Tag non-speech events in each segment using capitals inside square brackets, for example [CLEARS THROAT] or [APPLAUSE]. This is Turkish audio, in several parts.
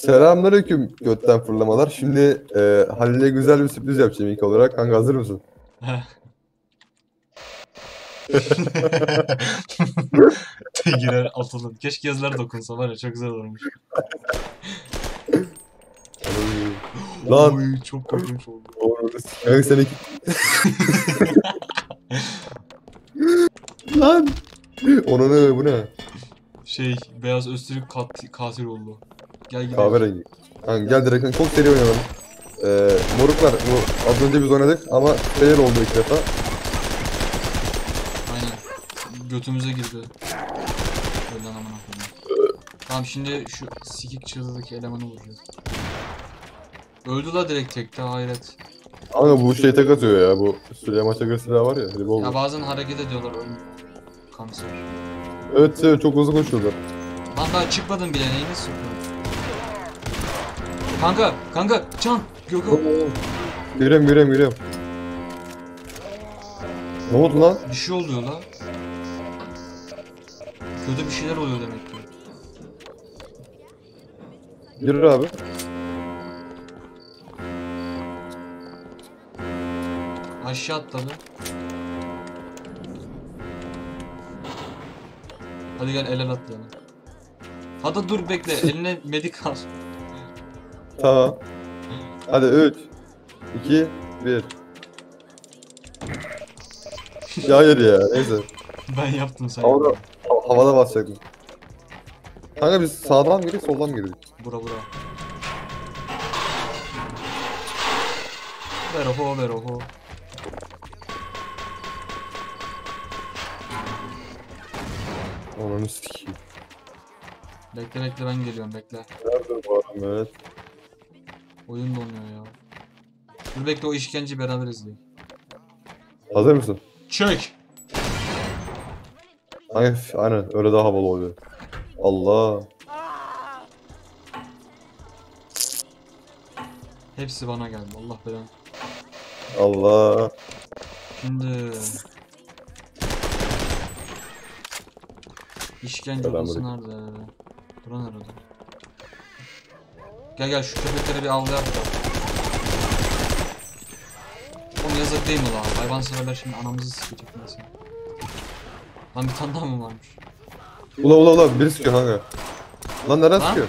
Selamünaleyküm götten fırlamalar. Şimdi e, Halil'e güzel bir sürpriz yapacağım ilk olarak. Kanka hazır mısın? [LAUGHS] Girer atılır. Keşke yazılar dokunsa var ya çok güzel olurmuş. Lan. Oy, çok korkunç oldu. Kanka seni... [LAUGHS] Lan. Ona ne bu ne? Şey beyaz Öztürk kat, katil oldu. Gel gidelim. Kahverengi. Kanka gel direkt çok seri oynayalım. E, moruklar bu az önce biz oynadık ama fail oldu ilk defa. Aynen. Götümüze girdi. Öyle amına koyayım. Tamam şimdi şu sikik çığlıdaki elemanı vuracağız. Öldü la direkt tekte hayret. Kanka bu şey tek atıyor ya bu Süleyman Çakır silahı var ya. Revolver. Ya bazen hareket ediyorlar oğlum. Kanser. Evet evet çok hızlı koşuyorlar. Lan daha çıkmadın bile neyini sokuyorsun? Kanka, kanka, can, Gökhan. Görüyorum görüyorum görüyorum. Ne oldu lan? Bir şey oluyor la. Kötü bir şeyler oluyor demek ki. Yürü abi. Aşağı atladı. Hadi gel el el atlayalım. Hadi dur bekle eline medik al. Tamam. Hadi 3 2 1 Ya hayır ya neyse. Ben yaptım sen. Havada, ha- havada basacaktım. Kanka biz sağdan mı girdik soldan mı girdik? Bura bura. Ver oho ver oho. Ananı sikeyim. Bekle bekle ben geliyorum bekle. Nerede bu adam evet. Oyun donuyor ya. Dur bekle o işkenceyi beraber izleyelim. Hazır mısın? Çök. F- aynen öyle daha havalı oluyor. Allah. Hepsi bana geldi Allah belanı. Allah. Şimdi İşkence odası nerede? Bura nerede? Gel gel şu köpekleri bir avlayalım. Oğlum yazık değil mi lan? Hayvan severler şimdi anamızı sikecek mesela. Lan bir tane daha mı varmış? Ula ula ula biri sıkıyor kanka. Lan nereden Lan? sıkıyor?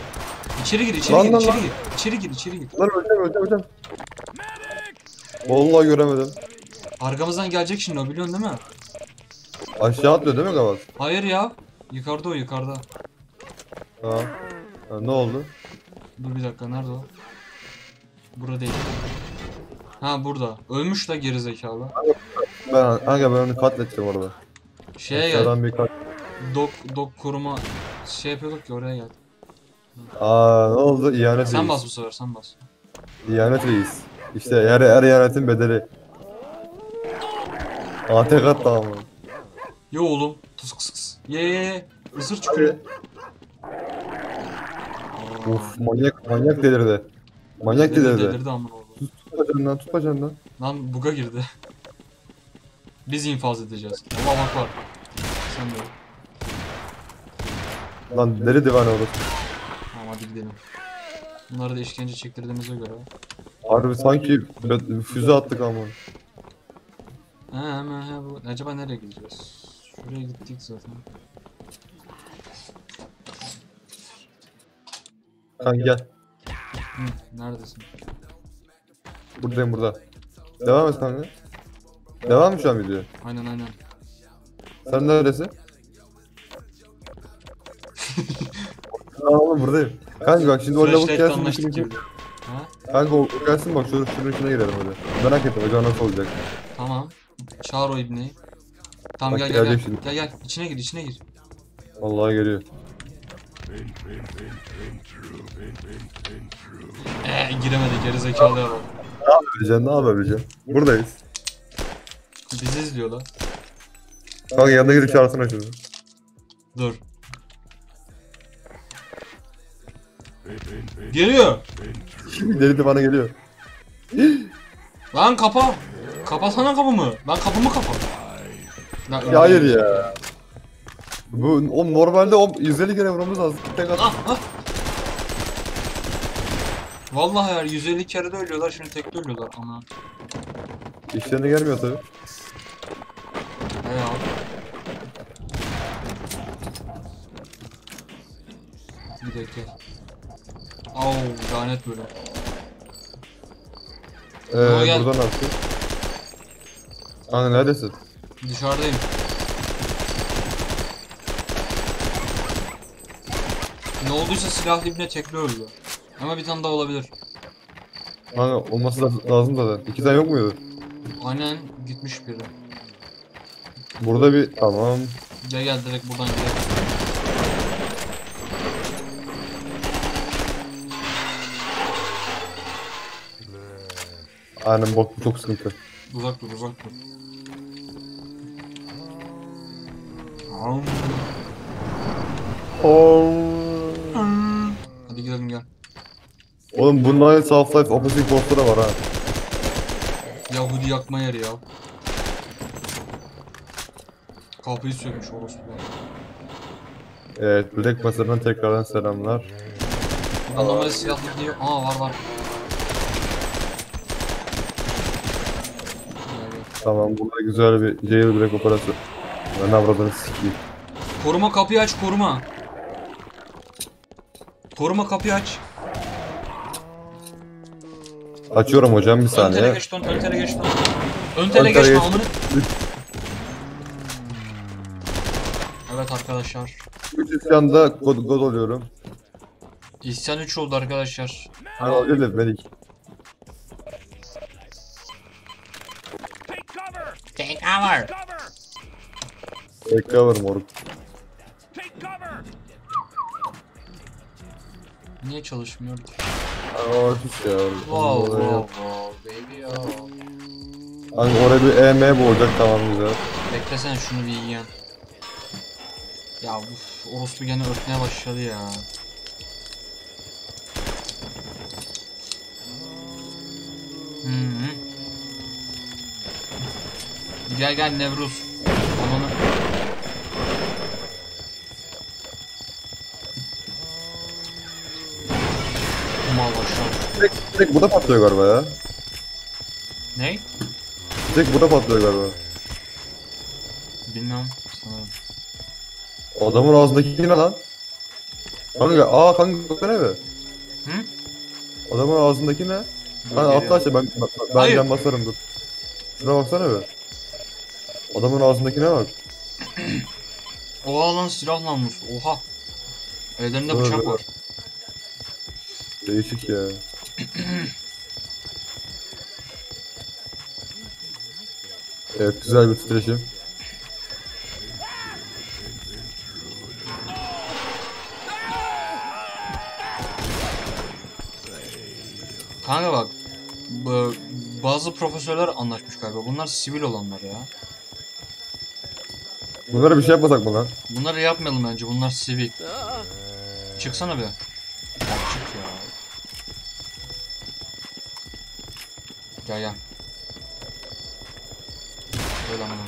İçeri gir, içeri Lan, gir, lan, içeri lan. gir. İçeri gir, içeri gir. Lan öleceğim öleceğim öleceğim. Vallahi göremedim. Arkamızdan gelecek şimdi o biliyorsun değil mi? Aşağı atlıyor değil mi Gavaz? Hayır ya. Yukarıda o yukarıda. Ha. ha. Ne oldu? Dur bir dakika nerede o? Burada değil. Ha burada. Ölmüş la geri zekalı. Ben kanka ben onu katlettim orada. Şeye gel. Bir kat. Dok dok koruma şey yapıyorduk ki oraya gel. Aa ne oldu? İhanet Sen reis. bas bu sefer sen bas. İhanet reis. İşte her, her ihanetin bedeli. ATK attı ama. Yo oğlum. Tus kıs kıs. Ye ye ye. Isır çükürü. Uf manyak manyak delirdi. Manyak Delirdi, delirdi. delirdi amına oğlum. Tut bacağından tut bacağından. Lan buga girdi. Biz infaz edeceğiz. Allah bak var. Sen de. Lan deli divane olur. Tamam hadi gidelim. Bunları da işkence çektirdiğimize göre. Harbi sanki füze attık ama. He hemen he bu. Acaba nereye gideceğiz? Şuraya gittik zaten. Kanka gel. Hı, neredesin? Buradayım burada. Devam et kanka. Devam mı şu an video? Aynen aynen. Sen neredesin? [LAUGHS] Aa oğlum buradayım. Kanka bak şimdi o lavuk Flashlight'la gelsin anlaştık işin gibi. Ha? Kanka o o gelsin bak şurada şunun içine girelim hadi. Merak ettim acaba nasıl olacak. Tamam. Çağır o ibneyi. Tamam Bak gel gel gel. şimdi. Gel gel. İçine gir içine gir. Vallahi geliyor. Eee giremedi geri zekalıya bak. Bileceksin ne yapabileceğim? Buradayız. Bizi izliyor lan. Kanka yanına girip çağırsana şunu. Dur. Geliyor. [LAUGHS] Deli de bana geliyor. Lan kapa. Kapasana kapımı. Lan kapımı kapa. Lan, Ya hayır ya. Bu o normalde o 150 kere vurmamız lazım. Tek at. Ah ah. Vallahi ya 150 kere de ölüyorlar şimdi tek de ölüyorlar ana. İşlerine gelmiyor tabii. He ya. Bir dakika. Au lanet böyle. Ama Ee, gel. buradan artık. Kanka neredesin? Dışarıdayım. Ne olduysa silah dibine tekli öldü. Ama bir tane daha olabilir. Kanka olması da lazım zaten. İki tane yok muydu? Aynen gitmiş biri. Burada bir tamam. Gel gel direkt buradan gel. Aynen bak bu çok sıkıntı. Uzak dur uzak dur. Am. Hadi gidelim gel. Oğlum bunun aynısı Half-Life Opposing Force'da da var ha. Yahudi yakma yeri ya. Kapıyı sökmüş orospular. Evet, Black Masa'dan tekrardan selamlar. Normalde silahlı diyor. Aa var var. Tamam, burada güzel bir jailbreak operasyonu. Ben avradını sikeyim. Koruma kapıyı aç koruma. Koruma kapıyı aç. Açıyorum hocam bir Ön saniye. ön tele geç lan. Ön tele Ön geç tele lan geç. amına. Evet arkadaşlar. 3 isyanda god, god oluyorum. İsyan 3 oldu arkadaşlar. Hani olacak da Melik. Take cover! Take cover. Moruk. Niye çalışmıyor sus ya. Wow wow wow baby oh. Hani oraya bir EM bu olacak tamam güzel. Beklesene şunu bir yiyen. Ya uf, orospu gene örtmeye başladı ya. Hı -hı. Gel gel Nevruz. Tek, tek bu da patlıyor galiba ya. Ne? Tek bu da patlıyor galiba. Bilmem sanırım. Adamın ağzındaki ne lan? Kanka aa kanka ne be? Hı? Adamın ağzındaki ne? Dur, atla geliyorum. aşağı ben, ben, ben Hayır. can basarım dur. Şuna baksana be. Adamın ağzındakine bak. [CLEARS THROAT] Oha lan silah namlusu. Oha. Ellerinde Dur, bıçak dur. var. Değişik ya. Evet güzel bir titreşim. Kanka bak. bazı profesörler anlaşmış galiba. Bunlar sivil olanlar ya. Bunlara bir şey yapmasak mı lan? Bunları yapmayalım bence. Bunlar sivil. Çıksana bir. Ya çık ya. Gel gel. Böyle amına.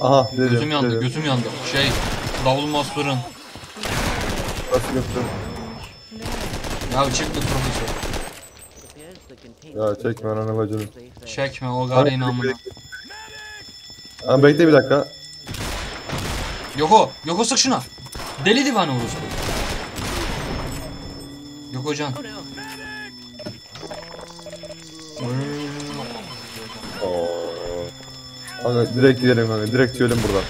[LAUGHS] Aha dedim. Gözüm yandı, dedim. gözüm yandı. Şey, davul masturun. Nasıl götürdüm? Ya çık bir profesör. Ya çekme ananı bacını. Çekme o gareyi namına. Ama bekle bir dakika. Yoko, Yoko sık şuna. Deli divane orospu. Yoko can. Kanka direkt gidelim kanka. Direkt çıkalım buradan.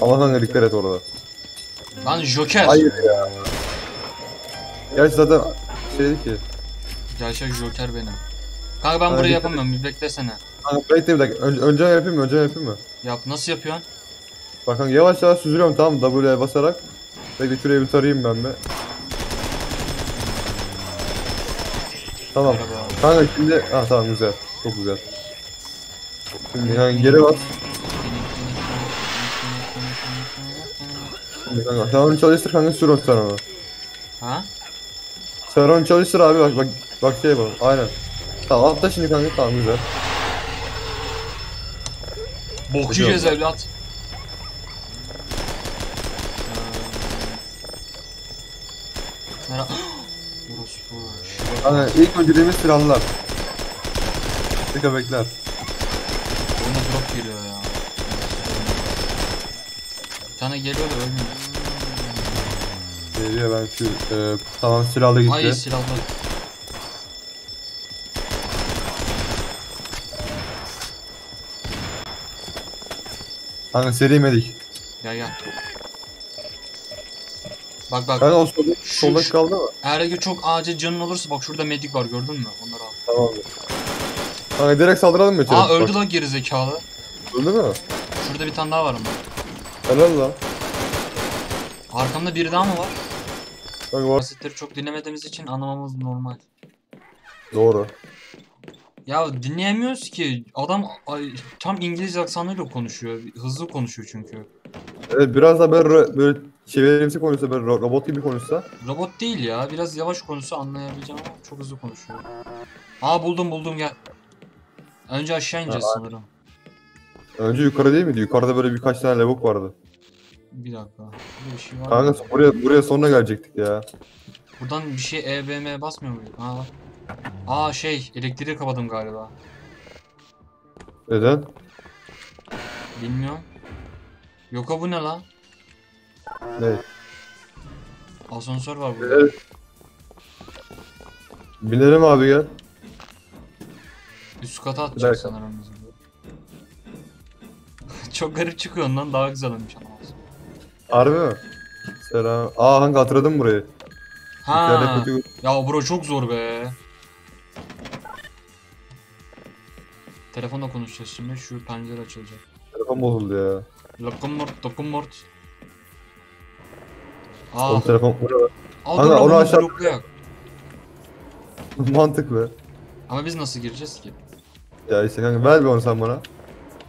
Ama kanka dikkat et orada. Lan Joker. Hayır ya. Gerçi zaten şeydi ki. Gerçek Joker benim. Kanka ben burayı dikkat yapamıyorum. Bir beklesene. Kanka bekle bir dakika. Önce, önce yapayım mı? Önce yapayım mı? Yap nasıl yapıyorsun? Bak kanka yavaş yavaş süzülüyorum tamam mı? W'ye basarak. Bekle şuraya bir tarayayım ben be. Tamam. Merhaba. Kanka şimdi... Ha tamam güzel. Çok güzel. Kanka geri bas. Şimdi kanka sen onu çalıştır kanka sür o sen onu. Ha? Sen onu çalıştır abi bak bak bak şey bak aynen. Tamam atla şimdi kanka tamam güzel. Bok yiyeceğiz evlat. [GASPS] Kanka ilk önceliğimiz silahlılar. Bir köpekler. Geliyor ya. Bir tane geliyor da ölmüyor. Geliyor ben şu e, tamam silahlı gitti. Ay silahlı. Kanka seri medik. Gel gel. Bak bak. Kanka o solda, Şu- solda şu- kaldı mı? Eğer ki çok acil canın olursa bak şurada medik var gördün mü? Onları al. Tamam. Kanka direkt saldıralım mı? Aa öldü Bak, lan geri zekalı. Öldü mü? Şurada bir tane daha var ama. Helal lan. Arkamda biri daha mı var? Kanka var. Basitleri çok dinlemediğimiz için anlamamız normal. Doğru. Ya dinleyemiyoruz ki. Adam ay, tam İngiliz aksanıyla konuşuyor. Hızlı konuşuyor çünkü. Evet biraz da böyle, böyle çevirimsi konuşsa böyle ro- robot gibi konuşsa. Robot değil ya. Biraz yavaş konuşsa anlayabileceğim ama çok hızlı konuşuyor. Aa buldum buldum gel. Önce aşağı ineceğiz sanırım. Önce yukarı değil miydi? Yukarıda böyle birkaç tane lavuk vardı. Bir dakika. Burada bir şey var mı? Kanka buraya buraya sonra gelecektik ya. Buradan bir şey EBM basmıyor muyum? Ha bak. Aa şey elektriği kapadım galiba. Neden? Bilmiyorum. Yoka bu ne lan? Ne? Asansör var burada. Evet. Binelim abi gel. Üst kata atacak sanırım bizi. Çok garip çıkıyor ondan daha güzel olmuş ama. Harbi mi? Selam. Aa hangi hatırladım burayı. Ha. kötü Ya bro çok zor be. Telefonla konuşacağız şimdi. Şu pencere açılacak. telefon bozuldu ya. Lokumort, dokumort. Aa, Oğlum telefon burada. Kanka, onu aşağı-. [LAUGHS] Mantıklı. Ama biz nasıl gireceğiz ki? Ya işte kanka ver bir onu sen bana.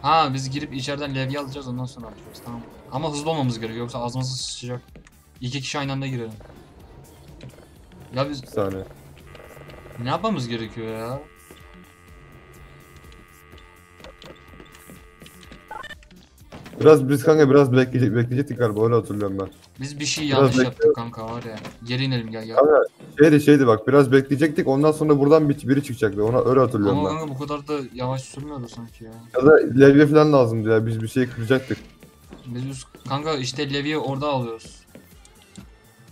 Ha biz girip içeriden levye alacağız ondan sonra açacağız tamam. Ama hızlı olmamız gerekiyor yoksa ağzımızı sıçacak. İki kişi aynı anda girelim. Ya biz Bir saniye. ne yapmamız gerekiyor ya? Biraz biz kanka biraz bekleyecek, bekleyecektik galiba öyle hatırlıyorum ben. Biz bir şey Biraz yanlış bekle. yaptık kanka var ya. Geri inelim gel gel. Kanka şeydi şeydi bak biraz bekleyecektik ondan sonra buradan bir, biri çıkacaktı ona öyle hatırlıyorum Ama ben. kanka bu kadar da yavaş sürmüyordu sanki ya. Ya da levye falan lazımdı ya biz bir şey kıracaktık. Biz üst, kanka işte levyeyi orada alıyoruz.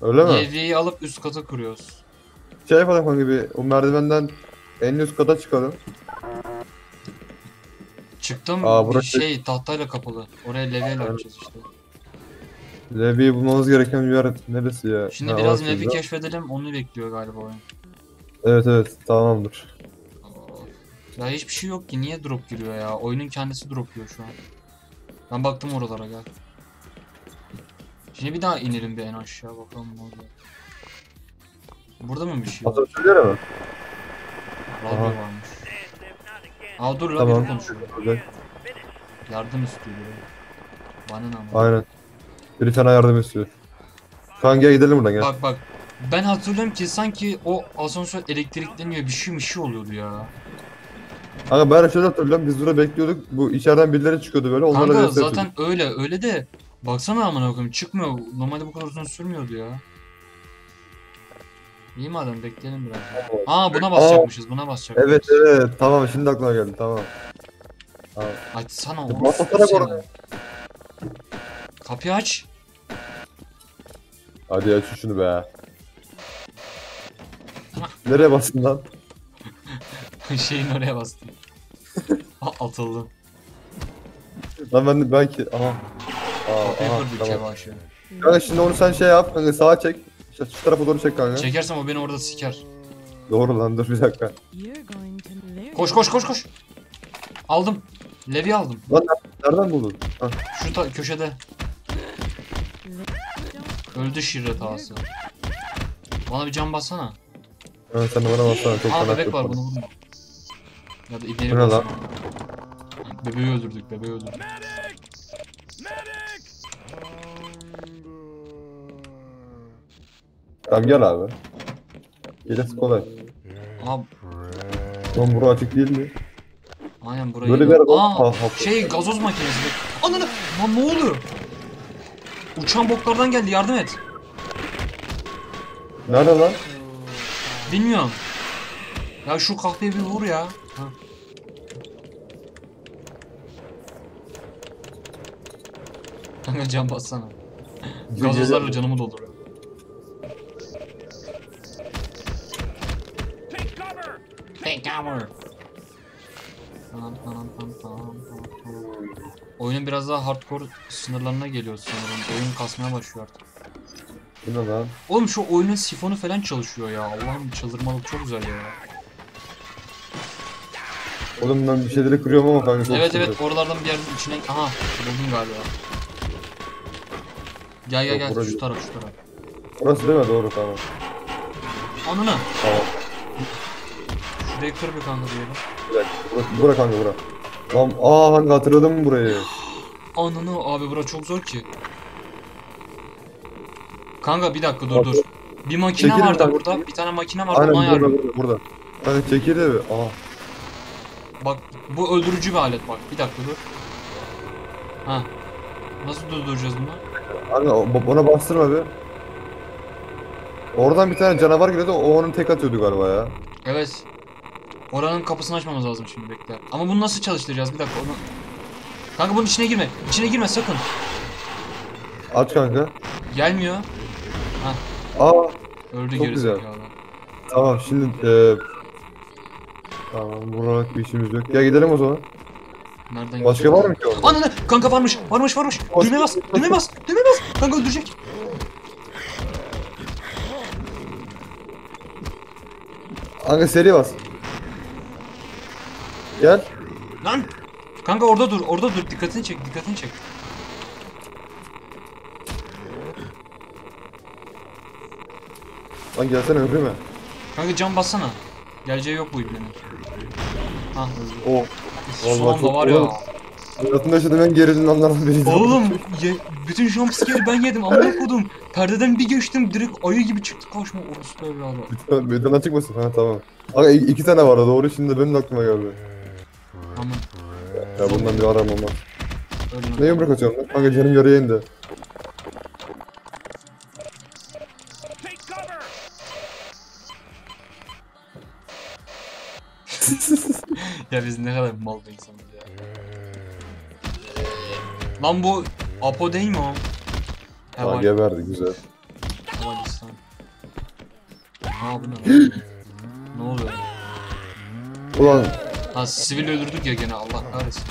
Öyle mi? Levyeyi alıp üst kata kuruyoruz. Şey yapalım kanka bir o merdivenden en üst kata çıkalım. Çıktım Aa, bir burası- şey tahtayla kapalı. Oraya levyeyle açacağız işte. Levyeyi bulmamız gereken bir yer neresi ya? Şimdi Ha, biraz da. keşfedelim onu bekliyor galiba oyun. Evet evet tamamdır. Ya hiçbir şey yok ki niye drop giriyor ya? Oyunun kendisi drop giriyor şu an. Ben baktım oralara gel. Şimdi bir daha inelim bir en aşağı bakalım ne oluyor. Burada mı bir şey var? Asansörlere mi? Radyo varmış. Aa dur la Tamam. biri konuşuyor. Yardım istiyor. Bana ne. Aynen. Bir tane yardım istiyor. Kanka gel gidelim buradan gel. Bak bak. Ben hatırlıyorum ki sanki o asansör elektrikleniyor bir şey bir şey oluyordu ya. Kanka ben şöyle hatırlıyorum biz burada bekliyorduk. Bu içeriden birileri çıkıyordu böyle onlarla Kanka zaten atıyorduk. öyle öyle de baksana amına koyayım çıkmıyor. Normalde bu kadar uzun sürmüyordu ya. İyi madem bekleyelim biraz. Aa buna basacakmışız buna basacakmışız. Evet evet tamam şimdi aklıma geldi tamam. Tamam. Açsana seni. orada. Kapıyı aç. Hadi aç şunu be. Nereye bastın lan? [LAUGHS] Şeyin oraya bastım. [LAUGHS] Aa, Atıldım. Lan ben belki aha. Aa, Kapıyı aha, kırdık tamam. yavaş ya. Kanka şimdi onu sen şey yap kanka sağa çek. Şu, şu tarafa doğru çek kanka. Çekersem o beni orada siker. Doğru lan dur bir dakika. Koş koş koş koş. Aldım. Levi aldım. Lan nereden buldun? Ha, Şu ta- köşede. Öldü şirret ağası. Bana bir can bassana. ha, sen de bana baksana çok Aa bebek var bunu vurma. Ya da lan? bassana. Bebeği öldürdük bebeği öldürdük. Tamam gel abi. Gelesi kolay. Aa Lan bura açık değil mi? aynen burayı. Böyle bir araba- Aa Ha, ha. şey gazoz makinesi. Ananı. Lan ne oluyor? Uçan boklardan geldi yardım et. Nerede lan? Bilmiyorum. Ya şu kahpeye bir vur ya. Ha. Kanka can bassana. Gazozlarla canımı dolduruyor. Take cover! Take cover. Tamam, tamam, tamam, tamam, tamam, tamam. Oyunun biraz daha hardcore sınırlarına geliyor sanırım. Oyun kasmaya başlıyor artık. Bu ne lan? Oğlum şu oyunun sifonu falan çalışıyor ya. Allah'ım çıldırmalık çok güzel ya. Oğlum ben bir şeyleri kırıyorum ama kanka çok Evet sıkıntı. evet oralardan bir yerden içine... Aha buldum galiba. Gel gel Yok, gel burası- şu taraf şu taraf. Orası değil mi? Doğru tamam. Ananı. Tamam. Şurayı kır bir kanka diyelim. Bura, bura kanka bura. Tamam. Aa kanka hatırladım burayı. Ananı abi bura çok zor ki. Kanka bir dakika dur Bak, dur. Bir makine çekelim vardı kanka. burada. Bir tane makine vardı Aynen burada ayarlıyorum. burada. burada. Kanka çekirde mi? Aa. Bak bu öldürücü bir alet bak. Bir dakika dur. Ha. Nasıl durduracağız bunu? O- ona bastırma bir. Oradan bir tane canavar geliyordu o onun tek atıyordu galiba ya. Evet. Oranın kapısını açmamız lazım şimdi bekle. Ama bunu nasıl çalıştıracağız? Bir dakika onu... Kanka bunun içine girme. İçine girme sakın. Aç kanka. Gelmiyor. Aa Öldü Çok güzel. zekalı. tamam şimdi eee Tamam vurarak bir işimiz yok. Gel gidelim o zaman. Nereden Başka var mı ki orada? Ananı! Kanka varmış. Varmış varmış. Düğme bas. Düğme bas. Düğme bas. Kanka öldürecek. Kanka seri bas. Gel. Lan! Kanka orada dur. Orada dur. Dikkatini çek. Dikkatini çek. Lan gelsene öpüme. Kanka cam bassana. Geleceği yok bu ibnenin. Ha öldü. Oh. Vallahi anda çok- var ya. Hayatımda yaşadığım en gerilim anlardan biriydi. Oğlum ye- bütün jumpscare'i ben yedim amına kodum. Perdeden bir geçtim direkt ayı gibi çıktı karşıma orospu evladı. Bedenden çıkmasın. Ha tamam. İ- iki tane vardı doğru şimdi benim de aklıma geldi. Ya bundan bir aram olmaz. ölme. Ne yumruk atıyorum lan? Kanka canım yarıya indi. [LAUGHS] Ya biz ne kadar mal bir insanız ya. Lan bu Apo değil mi o? Var. geberdi güzel. Havalistan. Ha bu ne lan? Ne oluyor? Ulan Ha sivil öldürdük ya gene Allah kahretsin.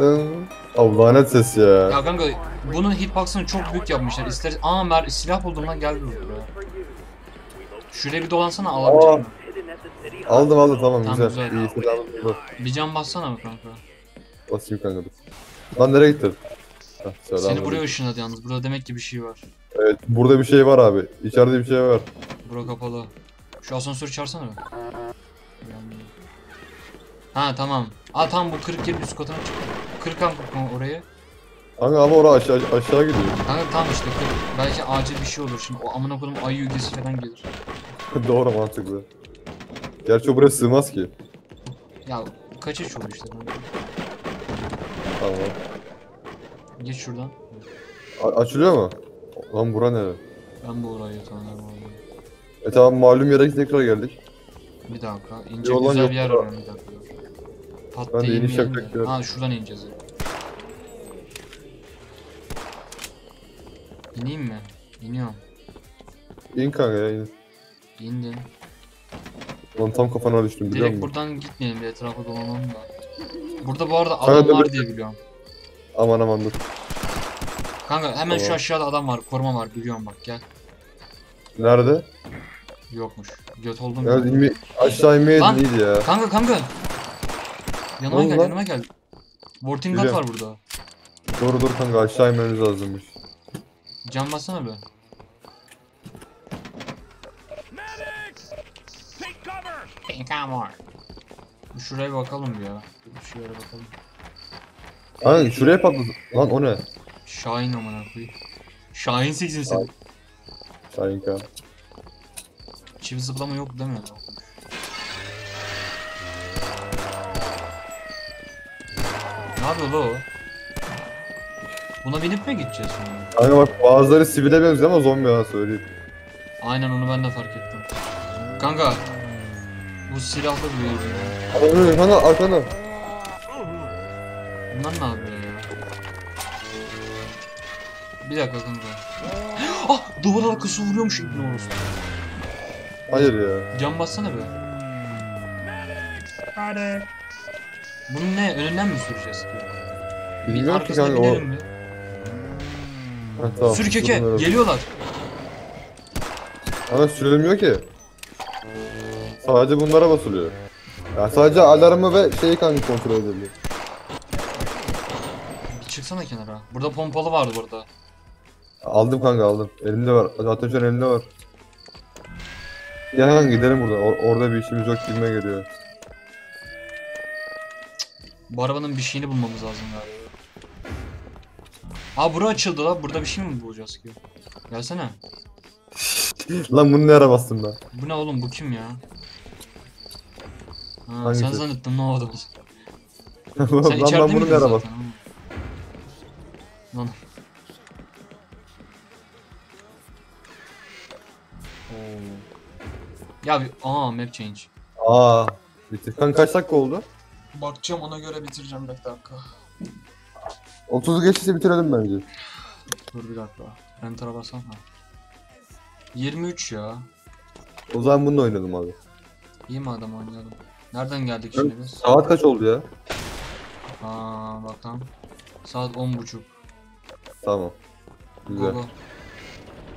lan. Lanet ses ya. Ya kanka bunun hitbox'ını çok büyük yapmışlar. İster Aa mer silah buldum lan gel buraya. Şuraya bir dolansana alabilecek misin? Aldım aldım tamam Tamam, güzel. güzel. İyi selamı dur. Bir can bassana mı kanka? Basayım kanka. Lan nereye gittin? Heh, Seni selam. buraya ışınladı yalnız. Burada demek ki bir şey var. Evet burada bir şey var abi. İçeride bir şey var. Bura kapalı. Şu asansörü çağırsana bir. Ha tamam. Aa tamam bu kırık yerin üst katına çık. Kır kanka orayı. Kanka ama orası aşağı, aşağı gidiyor. Kanka tamam işte kır. Belki acil bir şey olur şimdi. O amına koyayım ayı yügesi falan gelir. [LAUGHS] Doğru mantıklı. Gerçi o buraya sığmaz ki. Ya kaçış olur işte kanka. Tamam. Geç şuradan. A- açılıyor mu? Lan bura nere? Ben bu orayı tanıyorum. E tamam malum yere tekrar geldik. Bir dakika. İnce Yoldan güzel bir yer arıyorum bir dakika. Pat Ben de iniş yapacak yer. Ha şuradan ineceğiz. İneyim mi? İniyorum. İn kanka ya in. İndim. Lan tam kafana düştüm biliyor Direkt musun? buradan gitmeyelim bir etrafa dolanalım da. Burada bu arada Kanka adam dur, var diye biliyorum. Aman aman dur. Kanka hemen şu Tamam. aşağıda adam var. Koruma var biliyorum bak gel. Nerede? Yokmuş. Göt oldum. Ya inme, aşağı Lan! iyiydi ya. Kanka kanka. Yanıma oldu gel lan? yanıma gel. Vortingat Geliyorum. var burada. Doğru dur kanka aşağı inmeniz lazımmış. Can bassana be. Medics! Take cover! On. Şuraya bir bakalım bir ya. Şu yere bakalım. Kanka şuraya patladı. Lan o ne? Şahin amına koyayım. Şahin seksin sen. Şahin kan. Çift zıplama yok değil mi? Ne yapıyor? Buna binip mi gideceğiz şimdi? Kanka bak bazıları sivile benziyor ama zombi ha söyleyeyim. Aynen onu ben de fark ettim. Kanka. Bu silahlı bir önüne kanka arkana. Bunlar ne yapıyor ya? Bir dakika kanka. [GASPS] ah! Duvar arkası vuruyormuş İbni orası. Hayır ya. Cam bassana be. Bunun ne? Önünden mi süreceğiz? Bilmiyorum ki kanka o. mi? Ha, tamam. Sür keke. Geliyorlar. Ama sürülmüyor ki. Sadece bunlara basılıyor. Ya sadece alarmı ve şeyi kanka kontrol ediliyor. Bir çıksana kenara. Burada pompalı vardı burada. Aldım kanka aldım. Elimde var. Zaten şu an elimde var. Ya kanka gidelim buradan. Or- orada bir işimiz yok gibime geliyor. Bu arabanın bir şeyini bulmamız lazım galiba. Aa bura açıldı la. Burada bir şey mi bulacağız ki? Gelsene. [LAUGHS] Lan bunu ne ara bastım ben? Bu ne oğlum? Bu kim ya? Ha, sen zannettin ne oldu? [LAUGHS] Lan Sen ben içeride bunu miydin ne ara zaten? bastım? ama? Lan. Oo. Ya bir aa map change. Aa. Bitti. Kanka kaç dakika oldu? Bakacağım ona göre bitireceğim bir dakika. 30 geçtiyse bitirelim bence. Dur bir dakika. Enter'a bassam ha. 23 ya. O zaman bununla oynadım abi. İyi madem oynayalım. Nereden geldik şimdi biz? Saat kaç oldu ya? Aa bakalım. Saat 10.30. Tamam. Güzel. Go go.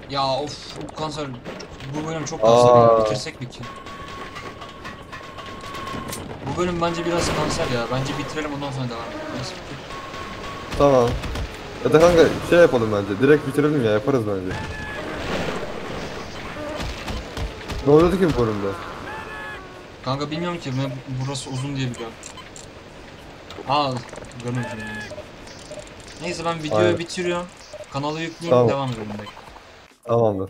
Ya of bu kanser bu bölüm çok kanser. Aa. Bitirsek mi ki? Bu bölüm bence biraz kanser ya. Bence bitirelim ondan sonra devam edelim. Tamam. Ya da kanka şey yapalım bence. Direkt bitirelim ya yaparız bence. Ne oluyordu ki bu bölümde? Kanka bilmiyorum ki ben burası uzun diye biliyorum. Aa görmedim. Neyse ben videoyu Aynen. bitiriyorum. Kanalı yükleyeyim Tamam. devam edelim. Tamamdır.